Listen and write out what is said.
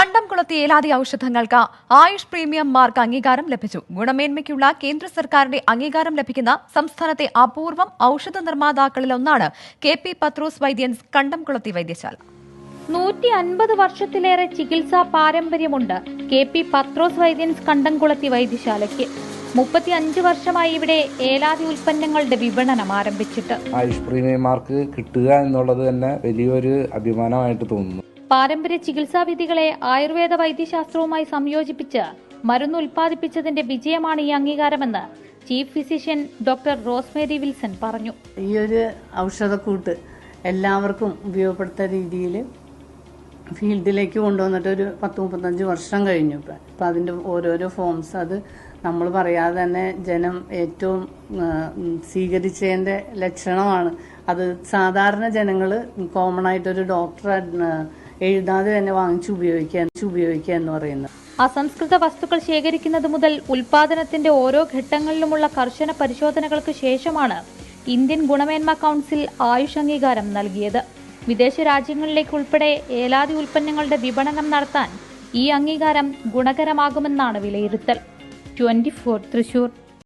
കണ്ടംകുളത്തി ഏലാതി ഔഷധങ്ങൾക്ക് ആയുഷ് പ്രീമിയം മാർക്ക് അംഗീകാരം ലഭിച്ചു. ഗുണമേന്മയ്ക്കുള്ള കേന്ദ്ര സർക്കാരിന്റെ അംഗീകാരം ലഭിക്കുന്ന സംസ്ഥാനത്തെ അപൂർവം ഔഷധ നിർമ്മാതാക്കളിലൊന്നാണ് കെ പി പത്രോസ് വൈദ്യൻസ് കണ്ടംകുളത്തി വൈദ്യശാല. നൂറ്റി അൻപത് വർഷത്തിലേറെ ചികിത്സാ പാരമ്പര്യമുണ്ട് കെ പി പത്രോസ് വൈദ്യൻസ് കണ്ടംകുളത്തി വൈദ്യശാലയ്ക്ക്. മുപ്പത്തി അഞ്ച് വർഷമായി ഇവിടെ ഏലാതി ഉൽപ്പന്നങ്ങളുടെ വിപണനം ആരംഭിച്ചിട്ട്. ആയുഷ് പ്രീമിയം മാർക്ക് കിട്ടുക എന്നുള്ളത് തന്നെ വലിയൊരു അഭിമാനമായിട്ട് തോന്നുന്നു. പാരമ്പര്യ ചികിത്സാ വിധികളെ ആയുർവേദ വൈദ്യശാസ്ത്രവുമായി സംയോജിപ്പിച്ച് മരുന്ന് ഉൽപ്പാദിപ്പിച്ചതിന്റെ വിജയമാണ് ഈ അംഗീകാരമെന്ന് chief physician doctor Rosemary Wilson പറഞ്ഞു. ഈ ഒരു ഔഷധക്കൂട്ട് എല്ലാവർക്കും ഉപയോഗപ്പെടുത്ത രീതിയിൽ ഫീൽഡിലേക്ക് കൊണ്ടുവന്നിട്ട് ഒരു പത്ത് മുപ്പത്തഞ്ച് വർഷം കഴിഞ്ഞു ഇപ്പം. അപ്പം അതിന്റെ ഓരോരോ ഫോംസ് അത് നമ്മൾ പറയാതെ തന്നെ ജനം ഏറ്റവും സ്വീകരിച്ചതിന്റെ ലക്ഷണമാണ്. അത് സാധാരണ ജനങ്ങൾ കോമൺ ആയിട്ടൊരു ഡോക്ടർ എഴുതാതെ തന്നെ വാങ്ങിച്ചു ഉപയോഗിക്കുക ഉപയോഗിക്കുക എന്ന് പറയുന്നത്. അസംസ്കൃത വസ്തുക്കൾ ശേഖരിക്കുന്നത് മുതൽ ഉൽപാദനത്തിന്റെ ഓരോ ഘട്ടങ്ങളിലുമുള്ള കർശന പരിശോധനകൾക്ക് ശേഷമാണ് ഇന്ത്യൻ ഗുണമേന്മ കൗൺസിൽ ആയുഷ് അംഗീകാരം നൽകിയത്. വിദേശ രാജ്യങ്ങളിലേക്ക് ഉൾപ്പെടെ ഏലാതി ഉൽപ്പന്നങ്ങളുടെ വിപണനം നടത്താൻ ഈ അംഗീകാരം ഗുണകരമാകുമെന്നാണ് വിലയിരുത്തൽ. Twenty four Thrissur.